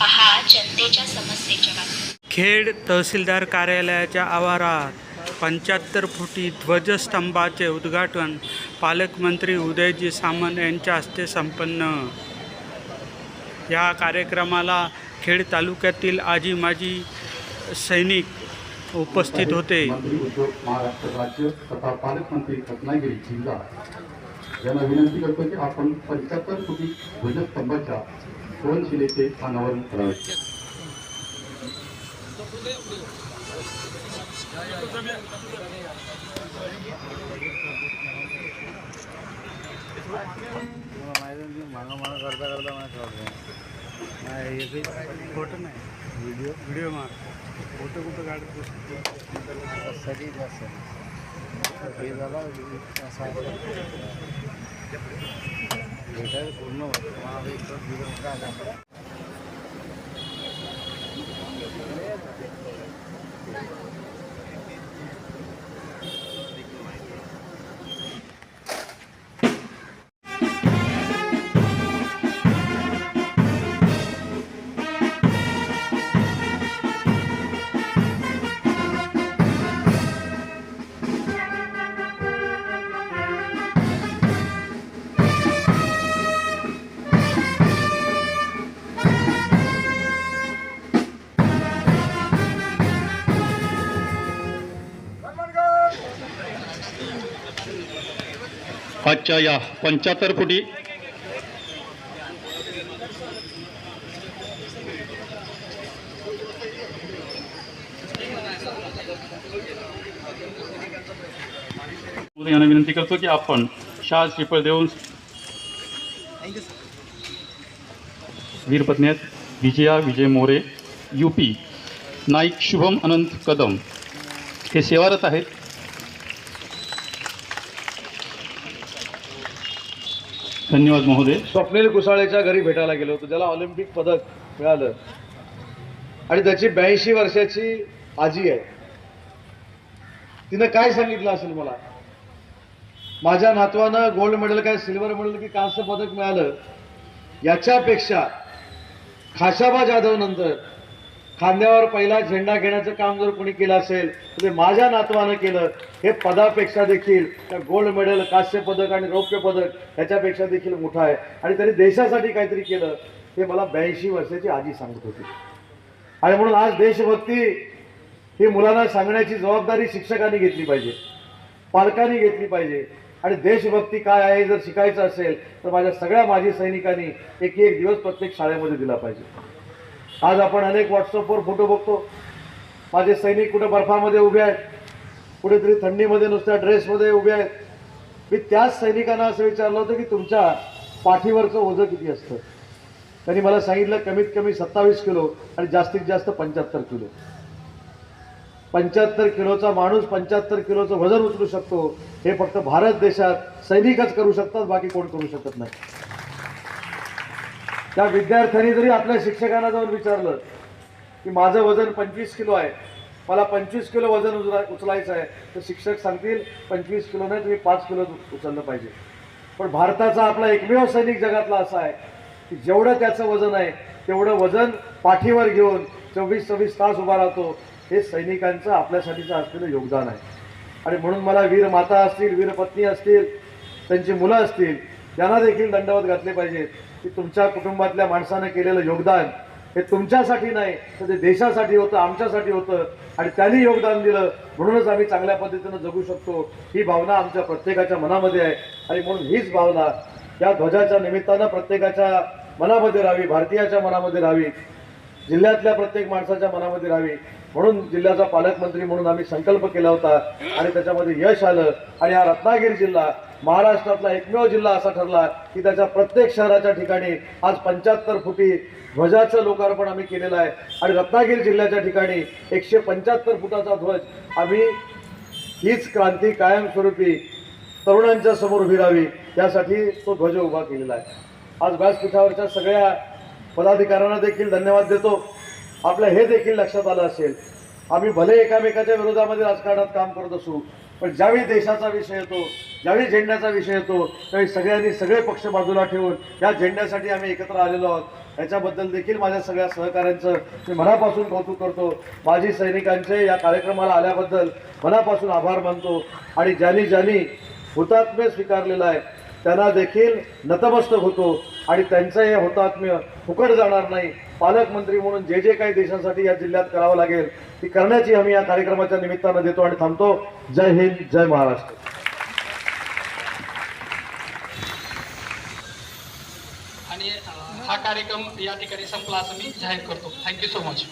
पहा जनतेच्या समस्येच्या बातम्या. खेड तहसीलदार कार्यालयाच्या आवारात पंच्याहत्तर फुटी ध्वजस्तंभाचे उद्घाटन पालकमंत्री उदयजी सामंत यांच्या हस्ते संपन्न. या कार्यक्रमाला खेड तालुक्यातील आजी माजी सैनिक उपस्थित होते. महाराष्ट्र राज्य तथा पालकमंत्री रत्नागिरी जिल्हा. यांना विनंती करतो की आपण पंच्याहत्तर कोटी ध्वजस्तंभाच्या कोनशिलेचे अनावरण करावे मागं मागं करता करता मला कळलं नाही एकही फोटो नाही. व्हिडिओ व्हिडिओ मार फोटो कुठं काढतो सगळी जास्त हे झाला असा भेटायला पूर्ण आजच्या या पंच्याहत्तर फुटी यांना विनंती करतो की आपण शाल श्रीफळ देऊन वीरपत्नी आहेत विजया विजय मोरे यूपी नाईक शुभम अनंत कदम हे सेवारत आहेत. धन्यवाद महोदय. स्वप्नील कुसाळेच्या घरी भेटायला गेलो होतो. ज्याला ऑलिम्पिक पदक मिळालं. आणि त्याची ब्याऐंशी वर्षाची आजी आहे. तिनं काय सांगितलं असेल मला? माझ्या नातवानं गोल्ड मेडल काय सिल्वर मेडल की कांस्य पदक मिळालं? याच्यापेक्षा खाशाबा जाधव नंतर खांद्यावर पहिला झेंडा घेण्याचं काम जर कोणी केलं असेल तर ते माझ्या नातवानं केलं. हे पदापेक्षा देखील त्या गोल्ड मेडल कांस्य पदक आणि रौप्य पदक ह्याच्यापेक्षा देखील मोठं आहे. आणि त्यांनी देशासाठी काहीतरी केलं. हे मला ब्याऐंशी वर्षाची आजी सांगत होती. आणि म्हणून आज देशभक्ती ही मुलांना सांगण्याची जबाबदारी शिक्षकांनी घेतली पाहिजे. पालकांनी घेतली पाहिजे. आणि देशभक्ती काय आहे जर शिकायचं असेल तर माझ्या सगळ्या माजी सैनिकांनी एक एक दिवस प्रत्येक शाळेमध्ये दिला पाहिजे. आज आपण अनेक व्हॉट्सअपवर फोटो बघतो. माझे सैनिक कुठे बर्फामध्ये उभे आहेत? कुठेतरी थंडीमध्ये नुसत्या ड्रेसमध्ये उभे आहेत. मी त्याच सैनिकांना असं विचारलं होतं की तुमच्या पाठीवरचं ओझं किती असतं? त्यांनी मला सांगितलं कमीत कमी सत्तावीस किलो आणि जास्तीत जास्त पंच्याहत्तर किलो. पंच्याहत्तर किलोचा माणूस पंच्याहत्तर किलोचं वजन उचलू शकतो हे फक्त भारत देशात सैनिकच करू शकतात बाकी कोण करू शकत नाही. त्या विद्यार्थ्यांनी जरी आपल्या शिक्षकांना जाऊन विचारलं की माझं वजन पंचवीस किलो आहे मला पंचवीस किलो वजन उचला उचलायचं आहे तर शिक्षक सांगतील पंचवीस किलो नाही तुम्ही पाच किलो उचललं पाहिजे. पण भारताचा आपला एकमेव सैनिक जगातला असा आहे की जेवढं त्याचं वजन आहे तेवढं वजन पाठीवर घेऊन चोवीस चोवीस तास उभा राहतो हे सैनिकांचं आपल्यासाठीचं असलेलं योगदान आहे. आणि म्हणून मला वीर माता असतील वीरपत्नी असतील त्यांची मुलं असतील त्यांना देखील दंडवत घातले पाहिजेत. की तुमच्या कुटुंबातल्या माणसानं केलेलं योगदान हे तुमच्यासाठी नाही तर ते देशासाठी होतं आमच्यासाठी होतं आणि त्यांनी योगदान दिलं. म्हणूनच आम्ही चांगल्या पद्धतीनं जगू शकतो. ही भावना आमच्या प्रत्येकाच्या मनामध्ये आहे. आणि म्हणून हीच भावना या ध्वजाच्या निमित्तानं प्रत्येकाच्या मनामध्ये राहावी भारतीयाच्या मनामध्ये राहावी जिल्ह्यातल्या प्रत्येक माणसाच्या मनामध्ये राहावी. म्हणून जिल्ह्याचा पालकमंत्री म्हणून आम्ही संकल्प केला होता. आणि त्याच्यामध्ये यश आलं. आणि हा रत्नागिरी जिल्हा महाराष्ट्रातला एकमेव जिल्हा असा ठरला की त्याच्या प्रत्येक शहराच्या ठिकाणी आज पंच्याहत्तर फुटी ध्वजाचं लोकार्पण आम्ही केलेलं आहे. आणि रत्नागिरी जिल्ह्याच्या ठिकाणी एकशे पंच्याहत्तर फुटाचा ध्वज आम्ही हीच क्रांती कायमस्वरूपी तरुणांच्या समोर उभी राहावी यासाठी तो ध्वज उभा केलेला आहे. आज व्यासपीठावरच्या सगळ्या पदाधिकाऱ्यांना देखील धन्यवाद देतो. आपलं हे देखील लक्षात आलं असेल आम्ही भले एकामेकाच्या विरोधामध्ये राजकारणात काम करत असू पण ज्यावेळी देशाचा विषय येतो ज्यावेळी झेंड्याचा विषय येतो त्यावेळी सगळ्यांनी सगळे पक्ष बाजूला ठेवून या झेंड्यासाठी आम्ही एकत्र आलेलो आहोत. याच्याबद्दल देखील माझ्या सगळ्या सहकाऱ्यांचं मी मनापासून कौतुक करतो. माझी सैनिकांचे या कार्यक्रमाला आल्याबद्दल मनापासून आभार मानतो. आणि ज्यांनी ज्यांनी हुतात्म्य स्वीकारलेला आहे त्यांना देखील नतमस्तक होतो. आणि त्यांचं हे हुतात्म्य फुकट जाणार नाही. पालकमंत्री म्हणून जे जे काही देशासाठी या जिल्ह्यात करावं लागेल ती करण्याची आम्ही या कार्यक्रमाच्या निमित्तानं देतो आणि थांबतो. जय हिंद जय महाराष्ट्र. आणि हा कार्यक्रम या ठिकाणी संपला असं मी जाहीर करतो. Thank you so much